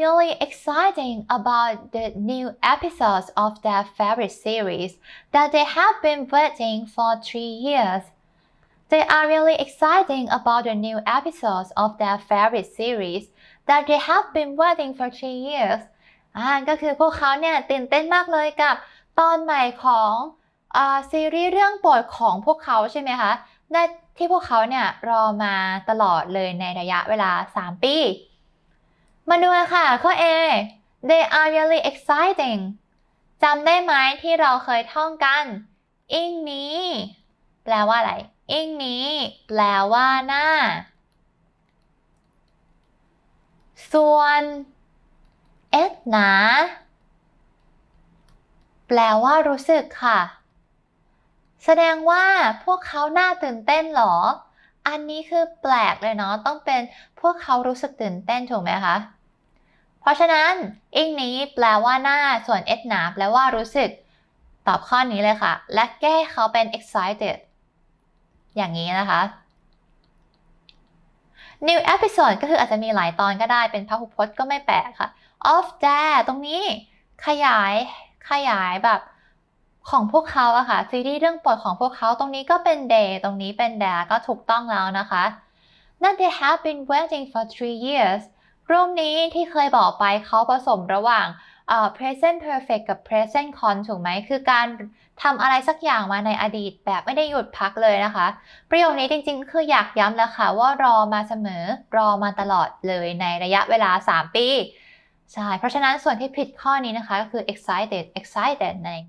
really exciting about the new episodes of their favorite series that they have been waiting for three years. They are really exciting about the new episodes of their favorite series that they have been waiting for three years. อ่าก็คือพวกเขาเนี่ยตื่นเต้นมากเลยกับตอนใหม่ของอ่าซีรีส์เรื่องโปรดของพวกเขาใช่ไหมคะได้ที่พวกเขาเนี่ยรอมาตลอดเลยในระยะเวลา 3 ปี มาดูค่ะ ข้อ A they are really exciting จำได้ไหมที่เราเคยท่องกัน อิงนี้ แปลว่าอะไร อิงนี้ แปลว่าหน้า ส่วนเอ็ดหนาแปลว่ารู้สึกค่ะ แสดงว่าพวกเขาน่าตื่นเต้นเหรอ อันนี้คือแปลกเลยเนาะ ต้องเป็นพวกเขารู้สึกตื่นเต้นถูกไหมคะ เพราะฉะนั้นอิงนี้แปลว่าหน้าส่วนเอ็ดหนาแปลว่ารู้สึก ตอบข้อนี้เลยค่ะ และแก้เขาเป็น excited อย่างนี้นะคะ new episode ก็คืออาจจะมีหลายตอนก็ได้เป็นพหุพจน์ก็ไม่แปลกค่ะ of their ตรงนี้ขยายขยายแบบของพวกเขาอะค่ะซีรีส์เรื่องโปรดของพวกเขาตรงนี้ก็เป็น day ตรงนี้เป็น their ก็ถูกต้องแล้วนะคะนั่น they have been waiting for three years รูปนี้ที่เคยบอกไปเขาผสมระหว่าง uh, present perfect กับ present con ถูกไหม คือการทำอะไรสักอย่างมาในอดีตแบบไม่ได้หยุดพักเลยนะคะ ประโยคนี้จริงๆ คืออยากย้ำแล้วค่ะว่ารอมาเสมอรอมาตลอดเลยในระยะเวลา 3 ปี ใช่ เพราะฉะนั้นส่วนที่ผิดข้อนี้นะคะก็คือ excited excited นั่นเอง